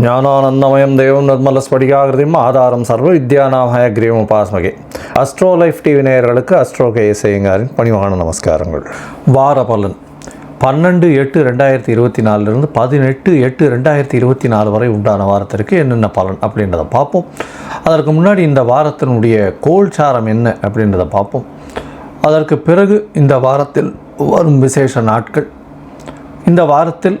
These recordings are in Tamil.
ஞானானந்தமயம் தேவம் நிர்மலஸ்படிகாகிருதியும் ஆதாரம் சர்வ வித்யானாமய கிரீவம் உபாஸ்மகே. அஸ்ட்ரோ லைஃப் டிவி நேயர்களுக்கு அஸ்ட்ரோ கே இசையங்காரின் பணிவான நமஸ்காரங்கள். வார பலன். பன்னெண்டு எட்டு ரெண்டாயிரத்தி இருபத்தி நாலுலேருந்து பதினெட்டு எட்டு ரெண்டாயிரத்தி இருபத்தி நாலு வரை உண்டான வாரத்திற்கு என்னென்ன பலன் அப்படின்றத பார்ப்போம். அதற்கு முன்னாடி இந்த வாரத்தினுடைய கோல்சாரம் என்ன அப்படின்றத பார்ப்போம். அதற்கு பிறகு இந்த வாரத்தில் வரும் விசேஷ நாட்கள். இந்த வாரத்தில்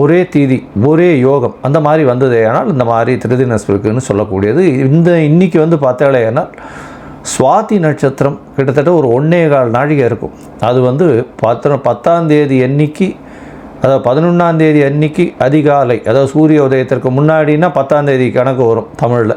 ஒரே தீதி ஒரே யோகம் அந்த மாதிரி வந்ததே ஆனால் இந்த மாதிரி திருதினஸ்பிருக்குன்னு சொல்லக்கூடியது. இந்த இன்னைக்கு வந்து பார்த்தாலேனால் சுவாதி நட்சத்திரம் கிட்டத்தட்ட ஒரு ஒன்றே கால் நாழிகை இருக்கும். அது வந்து பத்து பத்தாம் தேதி அன்னைக்கு அதாவது பதினொன்றாம் தேதி அன்னைக்கு அதிகாலை அதாவது சூரிய உதயத்திற்கு முன்னாடினா பத்தாம் தேதி கணக்கு வரும் தமிழில்.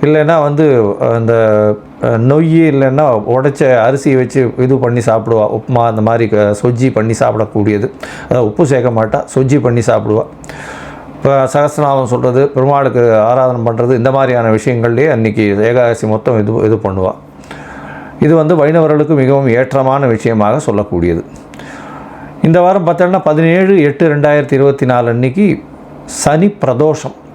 இல்லைன்னா வந்து அந்த நொய் இல்லைன்னா உடைச்ச அரிசியை வச்சு இது பண்ணி சாப்பிடுவா. உப்புமா அந்த மாதிரி க- சொஜ்ஜி பண்ணி சாப்பிடக்கூடியது. அதாவது உப்பு சேர்க்க மாட்டா சொஜ்ஜி பண்ணி சாப்பிடுவா. இப்போ சகஸ்ரநாமம் சொல்கிறது பெருமாளுக்கு ஆராதனை பண்ணுறது இந்த மாதிரியான விஷயங்கள்லேயே அன்றைக்கி ஏகாதசி மொத்தம் இது இது பண்ணுவாள் இது வந்து வைணவர்களுக்கு மிகவும் ஏற்றமான விஷயமாக சொல்லக்கூடியது. இந்த வாரம் பார்த்தோன்னா பதினேழு எட்டு ரெண்டாயிரத்தி இருபத்தி நாலு அன்னைக்கு சனி பிரதோஷம்.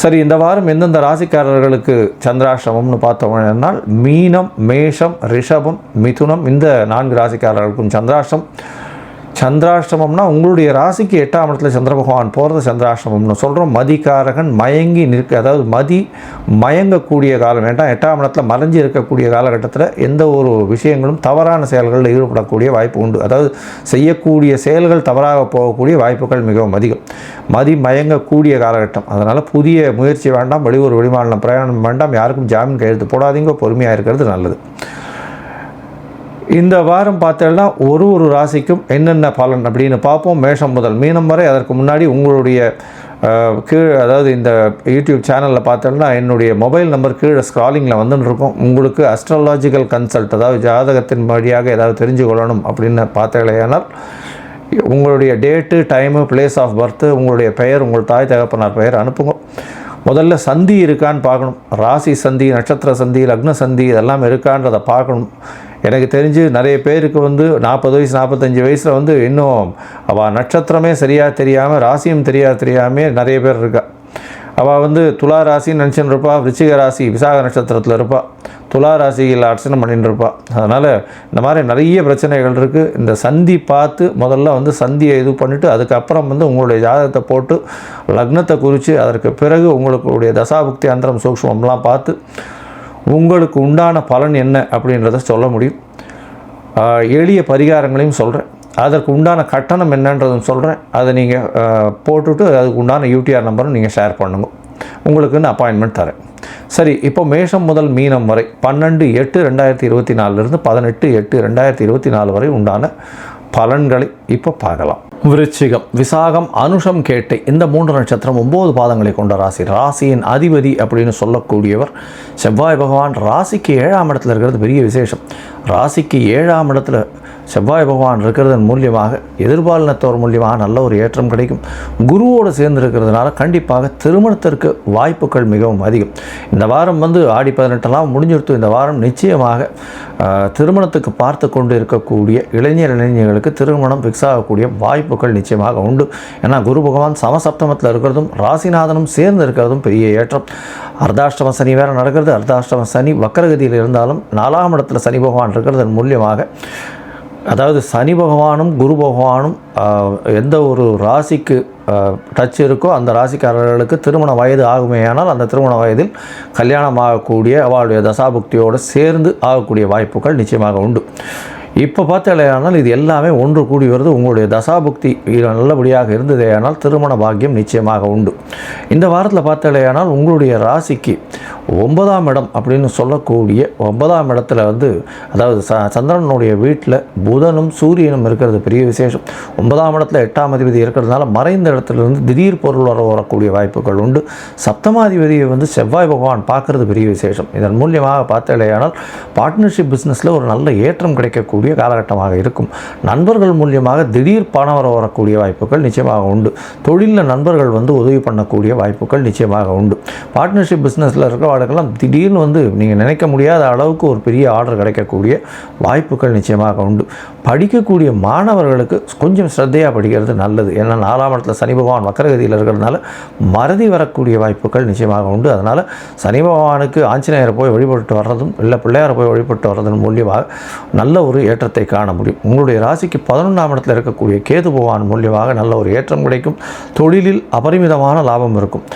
சரி இந்த வாரம் எந்தெந்த ராசிக்காரர்களுக்கு சந்திராஷ்டமம்னு பார்த்தோம்னால் மீனம் மேஷம் ரிஷபம் மிதுனம் இந்த நான்கு ராசிக்காரர்களுக்கும் சந்திராஷ்டம். சந்திராஷ்டமம்னா உங்களுடைய ராசிக்கு எட்டாம் இடத்துல சந்திர பகவான் போகிறது சந்திராஷ்டமம்னு சொல்கிறோம் மதிக்காரகன் மயங்கி நிற்க அதாவது மதி மயங்கக்கூடிய காலம் வேண்டாம் எட்டாம் இடத்துல மறைஞ்சு இருக்கக்கூடிய காலகட்டத்தில் எந்த ஒரு விஷயங்களும் தவறான செயல்களில் ஈடுபடக்கூடிய வாய்ப்பு உண்டு. அதாவது செய்யக்கூடிய செயல்கள் தவறாக போகக்கூடிய வாய்ப்புகள் மிகவும் அதிகம். மதி மயங்கக்கூடிய காலகட்டம். அதனால் புதிய முயற்சி வேண்டாம் வெளியூர் வெளிமாநிலம் பிரயாணம் வேண்டாம் யாருக்கும் ஜாமீன் கையெழுத்து போடாதீங்க பொறுமையாக இருக்கிறது நல்லது. இந்த வாரம் பார்த்தோம்னா ஒரு ஒரு ராசிக்கும் என்னென்ன பலன் அப்படின்னு பார்ப்போம். மேஷம் முதல் மீனம் வரை அதற்கு முன்னாடி உங்களுடைய கீழே அதாவது இந்த யூடியூப் சேனலில் பார்த்தோம்னா என்னுடைய மொபைல் நம்பர் கீழே ஸ்க்ராலிங்கில் வந்துன்னு இருக்கும். உங்களுக்கு அஸ்ட்ராலாஜிக்கல் கன்சல்ட் அதாவது ஜாதகத்தின் வழியாக ஏதாவது தெரிஞ்சு கொள்ளணும் அப்படின்னு பார்த்தீங்களேனால் உங்களுடைய date time place of birth உங்களுடைய பெயர் உங்கள் தாய் தகப்பனார் பெயர் அனுப்புங்க. முதல்ல சந்தி இருக்கான்னு பார்க்கணும். ராசி சந்தி நட்சத்திர சந்தி லக்ன சந்தி இதெல்லாம் இருக்கான்றதை பார்க்கணும். எனக்கு தெரிஞ்சு நிறைய பேருக்கு வந்து நாற்பது வயசு நாற்பத்தஞ்சு வயசில் வந்து இன்னும் அவள் நட்சத்திரமே சரியாக தெரியாமல் ராசியும் தெரியா தெரியாமே நிறைய பேர் இருக்கா. அவள் வந்து துலா ராசின்னு நினச்சின்னு இருப்பா விருச்சிக ராசி விசாக நட்சத்திரத்தில் இருப்பா. துலா ராசியில் அர்ச்சனை பண்ணிட்டு இருப்பா. அதனால் இந்த மாதிரி நிறைய பிரச்சனைகள் இருக்குது இந்த சந்தி பார்த்து முதல்ல வந்து சந்தியை இது பண்ணிவிட்டு அதுக்கப்புறம் வந்து உங்களுடைய ஜாதகத்தை போட்டு லக்னத்தை குறித்து அதற்கு பிறகு உங்களுடைய தசாபுக்தி அந்தரம் சூக்ஷ்மம்லாம் பார்த்து உங்களுக்கு உண்டான பலன் என்ன அப்படின்றத சொல்ல முடியும். எளிய பரிகாரங்களையும் சொல்கிறேன் அதற்கு உண்டான கட்டணம் என்னன்றதும் சொல்கிறேன் அதை நீங்கள் போட்டுவிட்டு அதுக்கு உண்டான யூடிஆர் நம்பரும் நீங்கள் ஷேர் பண்ணுங்க. உங்களுக்குன்னு அப்பாயின்மெண்ட் தரேன். சரி இப்போ மேஷம் முதல் மீனம் வரை பன்னெண்டு எட்டு ரெண்டாயிரத்தி இருபத்தி நாலுலேருந்து பதினெட்டு எட்டு ரெண்டாயிரத்தி இருபத்தி நாலு வரை உண்டான பலன்களை இப்போ பார்க்கலாம். விருச்சிகம் விசாகம் அனுஷம் கேட்டை இந்த மூன்று நட்சத்திரம் ஒம்பது பாதங்களை கொண்ட ராசி. ராசியின் அதிபதி அப்படின்னு சொல்லக்கூடியவர் செவ்வாய் பகவான். ராசிக்கு ஏழாம் இடத்துல இருக்கிறது பெரிய விசேஷம். ராசிக்கு ஏழாம் இடத்துல செவ்வாய் பகவான் இருக்கிறதன் மூலியமாக எதிர்பாலினத்தோர் மூலியமாக நல்ல ஒரு ஏற்றம் கிடைக்கும். குருவோடு சேர்ந்து இருக்கிறதுனால கண்டிப்பாக திருமணத்திற்கு வாய்ப்புகள் மிகவும் அதிகம். இந்த வாரம் வந்து ஆடி பதினெட்டெல்லாம் முடிஞ்சிருத்து இந்த வாரம் நிச்சயமாக திருமணத்துக்கு பார்த்து கொண்டு இருக்கக்கூடிய இளைஞர் இளைஞர்களுக்கு திருமணம் ஃபிக்ஸ் ஆகக்கூடிய வாய்ப்புகள் நிச்சயமாக உண்டு. ஏன்னா குரு பகவான் சமசப்தமத்தில் இருக்கிறதும் ராசிநாதனும் சேர்ந்து இருக்கிறதும் பெரிய ஏற்றம். அர்த்தாஷ்டம சனி வேற நடக்கிறது. அர்த்தாஷ்டம சனி வக்கரகதியில் இருந்தாலும் நாலாம் இடத்துல சனி பகவான் இருக்கிறதன் மூலியமாக அதாவது சனி பகவானும் குரு பகவானும் எந்த ஒரு ராசிக்கு டச் இருக்கோ அந்த ராசிக்காரர்களுக்கு திருமண வயது ஆகுமேயானால் அந்த திருமண வயதில் கல்யாணம் ஆகக்கூடிய அவளுடைய தசாபுக்தியோடு சேர்ந்து ஆகக்கூடிய வாய்ப்புகள் நிச்சயமாக உண்டு. இப்போ பார்த்தாலேயானால் இது எல்லாமே ஒன்று கூடி வருது. உங்களுடைய தசாபுக்தி இது நல்லபடியாக இருந்ததேயானால் திருமண பாக்கியம் நிச்சயமாக உண்டு. இந்த வாரத்தில் பார்த்தாலேயானால் உங்களுடைய ராசிக்கு ஒன்பதாம் இடம் அப்படின்னு சொல்லக்கூடிய ஒன்பதாம் இடத்துல வந்து அதாவது ச சந்திரனுடைய வீட்டில் புதனும் சூரியனும் இருக்கிறது பெரிய விசேஷம். ஒன்பதாம் இடத்துல எட்டாம் அதிபதி இருக்கிறதுனால மறைந்த இடத்துல இருந்து திடீர் பொருள் வர வரக்கூடிய வாய்ப்புகள் உண்டு. சப்தமாதிபதியை வந்து செவ்வாய் பகவான் பார்க்குறது பெரிய விசேஷம். இதன் மூலியமாக பார்த்தாலேயானால் பார்ட்னர்ஷிப் பிஸ்னஸில் ஒரு நல்ல ஏற்றம் கிடைக்கக்கூடிய காலகட்டமாக இருக்கும். நண்பர்கள் மூலியமாக திடீர் பணம் வர வரக்கூடிய வாய்ப்புகள் நிச்சயமாக உண்டு. தொழிலில் நண்பர்கள் வந்து உதவி பண்ணக்கூடிய வாய்ப்புகள் நிச்சயமாக உண்டு. பார்ட்னர்ஷிப் பிஸ்னஸில் இருக்கிறவர்களுக்கெல்லாம் திடீர்னு வந்து நீங்கள் நினைக்க முடியாத அளவுக்கு ஒரு பெரிய ஆர்டர் கிடைக்கக்கூடிய வாய்ப்புகள் நிச்சயமாக உண்டு. படிக்கக்கூடிய மாணவர்களுக்கு கொஞ்சம் ஸ்ரத்தையாக படிக்கிறது நல்லது. ஏன்னா நாலாம் இடத்துல சனி பகவான் வக்கரகதியில் இருக்கிறதுனால மறதி வரக்கூடிய வாய்ப்புகள் நிச்சயமாக உண்டு. அதனால் சனி பகவானுக்கு ஆஞ்சநேயரை போய் வழிபட்டு வர்றதும் இல்லை பிள்ளையாரை போய் வழிபட்டு வர்றதும் மூலியமாக நல்ல ஒரு ஏற்றத்தை காண முடியும். உங்களுடைய ராசிக்கு பதினொன்றாம் இடத்தில் இருக்கக்கூடிய கேது பகவான் மூலியமாக நல்ல ஒரு ஏற்றம் கிடைக்கும். தொழிலில் அபரிமிதமான லாபம் இருக்கும்.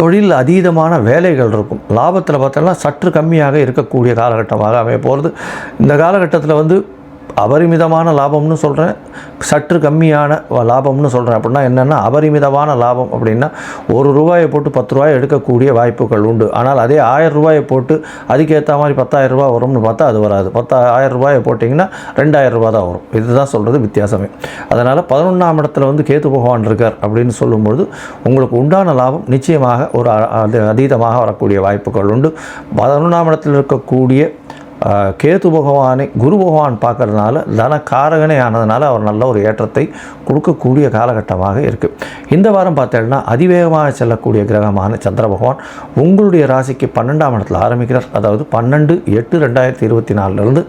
தொழில் அதீதமான வேலைகள் இருக்கும். லாபத்தில் பார்த்தோம்னா சற்று கம்மியாக இருக்கக்கூடிய காலகட்டமாக அமைய போகிறது இந்த காலகட்டத்தில் வந்து அபரிமிதமான லாபம்னு சொல்கிறேன் சற்று கம்மியான லாபம்னு சொல்கிறேன் அப்படின்னா என்னென்னா அபரிமிதமான லாபம் அப்படின்னா ஒரு ரூபாயை போட்டு பத்து ரூபாய் எடுக்கக்கூடிய வாய்ப்புகள் உண்டு. ஆனால் அதே ஆயிரம் ரூபாயை போட்டு அதுக்கேற்ற மாதிரி பத்தாயிரம் ரூபாய் வரும்னு பார்த்தா அது வராது. பத்தா ஆயிரம் ரூபாயை போட்டிங்கன்னா ரெண்டாயிரம் ரூபா தான் வரும். இதுதான் சொல்கிறது வித்தியாசமே. அதனால் பதினொன்றாம் இடத்துல வந்து கேத்து பகவான் இருக்கார் அப்படின்னு சொல்லும்பொழுது உங்களுக்கு உண்டான லாபம் நிச்சயமாக ஒரு அதீதமாக வரக்கூடிய வாய்ப்புகள் உண்டு. பதினொன்றாம் இடத்தில் இருக்கக்கூடிய கேது பகவானை குரு பகவான் பார்க்கறதுனால தனக்காரகனே ஆனதுனால அவர் நல்ல ஒரு ஏற்றத்தை கொடுக்கக்கூடிய காலகட்டமாக இருக்குது இந்த வாரம் பார்த்தேன்னா அதிவேகமாக செல்லக்கூடிய கிரகமான சந்திர பகவான் உங்களுடைய ராசிக்கு பன்னெண்டாம் இடத்தில் ஆரம்பிக்கிறார். அதாவது பன்னெண்டு எட்டு ரெண்டாயிரத்தி இருபத்தி நாலுலேருந்து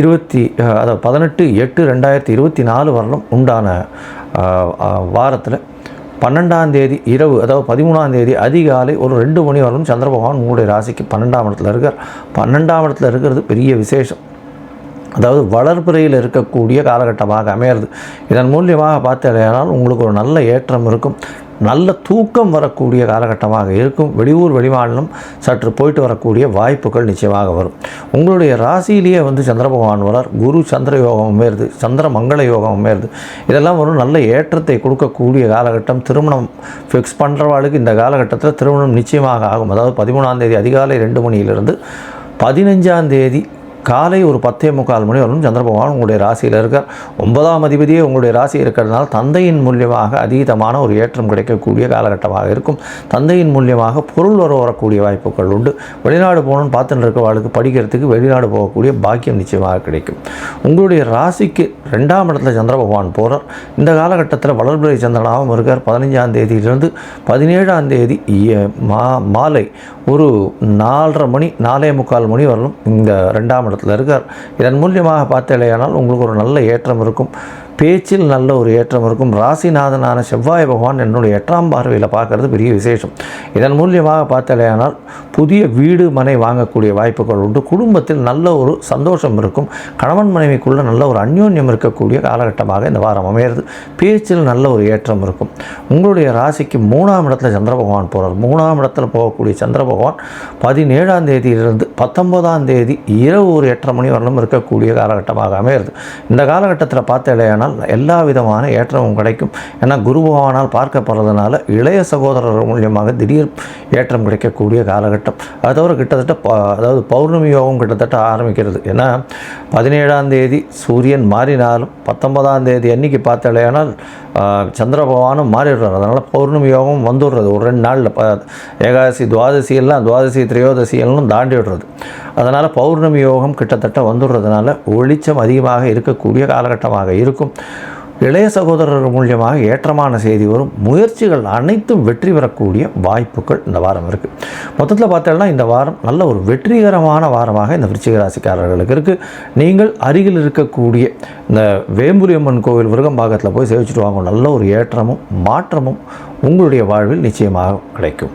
இருபத்தி அதாவது பதினெட்டு எட்டு ரெண்டாயிரத்தி இருபத்தி நாலு வரலும் உண்டான வாரத்தில் பன்னெண்டாம் தேதி இரவு அதாவது பதிமூணாம் தேதி அதிகாலை ஒரு ரெண்டு மணி வரலும் சந்திர பகவான் உங்களுடைய ராசிக்கு பன்னெண்டாம் இடத்துல இருக்கார். பன்னெண்டாம் இடத்துல இருக்கிறது பெரிய விசேஷம். அதாவது வளர்பிறையில் இருக்கக்கூடிய காலகட்டமாக அமையிறது. இதன் மூலியமாக பார்த்தீங்கன்னா உங்களுக்கு ஒரு நல்ல ஏற்றம் இருக்கும். நல்ல தூக்கம் வரக்கூடிய காலகட்டமாக இருக்கும். வெளியூர் வெளிமாநிலம் சற்று போயிட்டு வரக்கூடிய வாய்ப்புகள் நிச்சயமாக வரும். உங்களுடைய ராசியிலேயே வந்து சந்திர பகவான் வரார். குரு சந்திர யோகம் அமையிறது. சந்திர மங்கள யோகம் அமையிறது. இதெல்லாம் ஒரு நல்ல ஏற்றத்தை கொடுக்கக்கூடிய காலகட்டம். திருமணம் ஃபிக்ஸ் பண்ணுறவாளுக்கு இந்த காலகட்டத்தில் திருமணம் நிச்சயமாக ஆகும். அதாவது பதிமூணாம் தேதி அதிகாலை ரெண்டு மணியிலிருந்து பதினஞ்சாம் தேதி காலை ஒரு பத்தே முக்கால் மணி வரலும் சந்திர பகவான் உங்களுடைய ராசியில் இருக்கார். ஒன்பதாம் அதிபதியே உங்களுடைய ராசி இருக்கிறதுனால தந்தையின் மூலியமாக அதீதமான ஒரு ஏற்றம் கிடைக்கக்கூடிய காலகட்டமாக இருக்கும். தந்தையின் மூலியமாக பொருள் வர வரக்கூடிய வாய்ப்புகள் உண்டு. வெளிநாடு போகணும்னு பார்த்துட்டு வாழ்க்கை படிக்கிறதுக்கு வெளிநாடு போகக்கூடிய பாக்கியம் நிச்சயமாக கிடைக்கும். உங்களுடைய ராசிக்கு ரெண்டாம் இடத்துல சந்திர பகவான் போகிறார் இந்த காலகட்டத்தில் வளர்பிறை சந்திரனாகவும் இருக்கார். பதினஞ்சாம் தேதியிலிருந்து பதினேழாம் தேதி மா மாலை ஒரு நாலரை மணி நாலே முக்கால் மணி வரலும் இந்த ரெண்டாம் இடத்துல இருக்கார். இதன் மூலியமாக பார்த்தேலையானால் உங்களுக்கு ஒரு நல்ல ஏற்றம் இருக்கும். பேச்சில் நல்ல ஒரு ஏற்றம் இருக்கும். ராசிநாதனான செவ்வாய் பகவான் என்னுடைய எட்டாம் பார்வையில் பார்க்கறது பெரிய விசேஷம். இதன் மூலியமாக பார்த்தலையானால் புதிய வீடு மனை வாங்கக்கூடிய வாய்ப்புகள் உண்டு. குடும்பத்தில் நல்ல ஒரு சந்தோஷம் இருக்கும். கணவன் மனைவிக்குள்ள நல்ல ஒரு அந்யோன்யம் இருக்கக்கூடிய காலகட்டமாக இந்த வாரம் அமையிறது பேச்சில் நல்ல ஒரு ஏற்றம் இருக்கும். உங்களுடைய ராசிக்கு மூணாம் இடத்துல சந்திர பகவான் போகிறார் மூணாம் இடத்துல போகக்கூடிய சந்திர பகவான் பதினேழாம் தேதியிலிருந்து பத்தொன்பதாம் தேதி இரவு ஒரு எட்டரை மணி வரலும் இருக்கக்கூடிய காலகட்டமாக அமையிறது இந்த காலகட்டத்தில் பார்த்தாலேயானால் எல்லா விதமான ஏற்றமும் கிடைக்கும். ஏன்னா குரு பகவானால் பார்க்கப்படுறதுனால இளைய சகோதரர் மூலியமாக திடீர் ஏற்றம் கிடைக்கக்கூடிய காலகட்டம். அது தவிர கிட்டத்தட்ட அதாவது பௌர்ணமி யோகம் கிட்டத்தட்ட ஆரம்பிக்கிறது. ஏன்னா பதினேழாம் தேதி சூரியன் மாறினாலும் பத்தொன்பதாம் தேதி அன்னைக்கு பார்த்தாலேனால் சந்திர பகவானும் மாறிடுறார் அதனால் பௌர்ணமி யோகம் வந்துடுறது. ஒரு ரெண்டு நாளில் ப ஏகாதசி துவாதசி எல்லாம் துவாதசி திரையோதசி எல்லாம் தாண்டி விடுறது. அதனால் பௌர்ணமி யோகம் கிட்டத்தட்ட வந்துடுறதுனால ஒளிச்சம் அதிகமாக இருக்கக்கூடிய காலகட்டமாக இருக்கும். இளைய சகோதரர்கள் மூலியமாக ஏற்றமான செய்தி வரும். முயற்சிகள் அனைத்தும் வெற்றி பெறக்கூடிய வாய்ப்புகள் இந்த வாரம் இருக்குது மொத்தத்தில் பார்த்தோம்னா இந்த வாரம் நல்ல ஒரு வெற்றிகரமான வாரமாக இந்த விருச்சிக ராசிக்காரர்களுக்கு இருக்குது நீங்கள் அருகில் இருக்கக்கூடிய இந்த வேம்புரியம்மன் கோவில் விருகம்பாக்கத்தில் போய் சேவிச்சுட்டு வாங்க. நல்ல ஒரு ஏற்றமும் மாற்றமும் உங்களுடைய வாழ்வில் நிச்சயமாக கிடைக்கும்.